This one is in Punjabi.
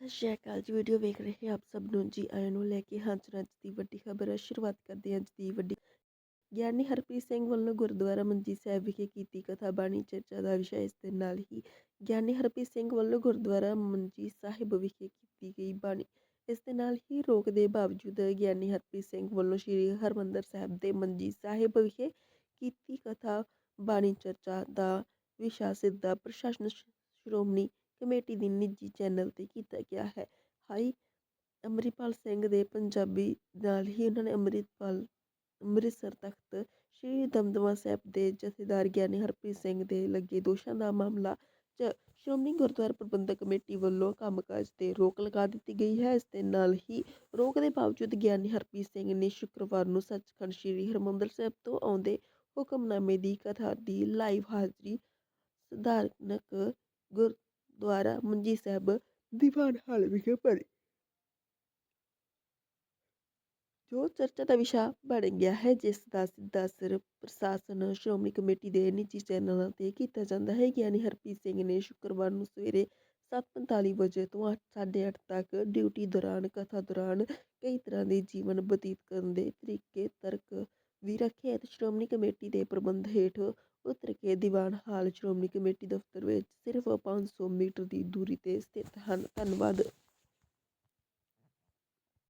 ਸਤਿ ਸ਼੍ਰੀ ਅਕਾਲ ਜੀ, ਵੀਡੀਓ ਵੇਖ ਰਹੇ ਆਪ ਸਭ ਨੂੰ ਜੀ ਆਇਆਂ ਨੂੰ ਲੈ ਕੇ ਹਾਜ਼ਰ ਅੱਜ ਦੀ ਵੱਡੀ ਖਬਰ ਸ਼ੁਰੂਆਤ ਕਰਦੇ ਹਾਂ ਅੱਜ ਦੀ ਵੱਡੀ ਗਿਆਨੀ ਹਰਪ੍ਰੀਤ ਸਿੰਘ ਵੱਲੋਂ ਗੁਰਦੁਆਰਾ ਮੰਜੀ ਸਾਹਿਬ ਵਿਖੇ ਕੀਤੀ ਕਥਾ ਬਾਣੀ ਚਰਚਾ ਦਾ ਵਿਸ਼ਾ ਇਸ ਦੇ ਨਾਲ ਹੀ ਗਿਆਨੀ ਹਰਪ੍ਰੀਤ ਸਿੰਘ ਵੱਲੋਂ ਗੁਰਦੁਆਰਾ ਮੰਜੀ ਸਾਹਿਬ ਵਿਖੇ ਕੀਤੀ ਗਈ ਬਾਣੀ। ਇਸ ਦੇ ਨਾਲ ਹੀ ਰੋਕ ਦੇ ਬਾਵਜੂਦ ਗਿਆਨੀ ਹਰਪ੍ਰੀਤ ਸਿੰਘ ਵੱਲੋਂ ਸ੍ਰੀ ਹਰਮੰਦਰ ਸਾਹਿਬ ਦੇ ਮੰਜੀ ਸਾਹਿਬ ਵਿਖੇ ਕੀਤੀ ਕਥਾ ਬਾਣੀ ਚਰਚਾ ਦਾ ਵਿਸ਼ਾ ਸਿੱਧਾ ਪ੍ਰਸ਼ਾਸਨ ਸ਼੍ਰੋਮਣੀ ਕਮੇਟੀ ਦੀ ਨਿੱਜੀ ਚੈਨਲ ਤੇ ਕੀਤਾ ਗਿਆ ਹੈ। ਹਾਈ ਅਮਰੀਪਾਲ ਸਿੰਘ ਦੇ ਪੰਜਾਬੀ ਨਾਲ ਹੀ ਉਹਨਾਂ ਨੇ ਅੰਮ੍ਰਿਤਪਾਲ, ਅੰਮ੍ਰਿਤਸਰ ਤਖਤ ਸ਼੍ਰੀ ਦਮਦਮਾ ਸਾਹਿਬ ਦੇ ਜਥੇਦਾਰ ਗਿਆਨੀ ਹਰਪ੍ਰੀਤ ਸਿੰਘ ਦੇ ਲੱਗੇ ਦੋਸ਼ਾਂ ਦਾ ਮਾਮਲਾ ਚ ਸ਼੍ਰੋਮਣੀ ਗੁਰਦੁਆਰਾ ਪ੍ਰਬੰਧਕ ਕਮੇਟੀ ਵੱਲੋਂ ਕੰਮਕਾਜ ਤੇ ਰੋਕ ਲਗਾ ਦਿੱਤੀ ਗਈ ਹੈ। ਇਸ ਦੇ ਨਾਲ ਹੀ ਰੋਕ ਦੇ ਬਾਵਜੂਦ ਗਿਆਨੀ ਹਰਪ੍ਰੀਤ ਸਿੰਘ ਨੇ ਸ਼ੁੱਕਰਵਾਰ ਨੂੰ ਸੱਚਖੰਡ ਸ਼੍ਰੀ ਹਰਿਮੰਦਰ ਸਾਹਿਬ ਤੋਂ ਆਉਂਦੇ ਹੁਕਮਨਾਮੇ ਦੀ ਕਥਾ ਦੀ ਲਾਈਵ ਹਾਜ਼ਰੀ ਸਧਾਰਨਕ ਗੁਰ ਗੁਰਦੁਆਰਾ ਮੰਜੀ ਸਾਹਿਬ ਦੀਵਾਨ ਹਾਲ ਵਿਖੇ ਪੜ੍ਹੀ ਜੋ ਚਰਚਾ ਦਾ ਵਿਸ਼ਾ ਬਣ ਗਿਆ ਹੈ, ਜਿਸ ਦਾ ਸਿੱਧਾ ਅਸਰ ਪ੍ਰਸ਼ਾਸਨ, ਸ਼੍ਰੋਮਣੀ ਕਮੇਟੀ ਦੇ ਨਿੱਜੀ ਚੈਨਲਾਂ ਤੇ ਕੀਤਾ ਜਾਂਦਾ ਹੈ, ਗਿਆਨੀ ਹਰਪ੍ਰੀਤ ਸਿੰਘ ਨੇ ਸ਼ੁੱਕਰਵਾਰ ਨੂੰ ਸਵੇਰੇ 7:45 ਵਜੇ ਤੋਂ 8:30 ਤੱਕ ਡਿਊਟੀ ਦੌਰਾਨ, ਕਥਾ ਦੌਰਾਨ ਕਈ ਤਰ੍ਹਾਂ ਦੇ ਜੀਵਨ ਬਤੀਤ ਕਰਨ ਦੇ ਤਰੀਕੇ ਤਰਕ ਵੀ ਰੱਖੇ ਅਤੇ ਸ਼੍ਰੋਮਣੀ ਕਮੇਟੀ ਦੇ ਪ੍ਰਬੰਧ ਹੇਠ ਉਤਰ ਕੇ ਦੀਵਾਨ ਹਾਲ ਸ਼੍ਰੋਮਣੀ ਕਮੇਟੀ ਦਫ਼ਤਰ ਵਿੱਚ ਸਿਰਫ ਪੰਜ ਸੌ ਮੀਟਰ ਦੀ ਦੂਰੀ ਤੇ ਸਥਿਤ ਹਨ। ਧੰਨਵਾਦ।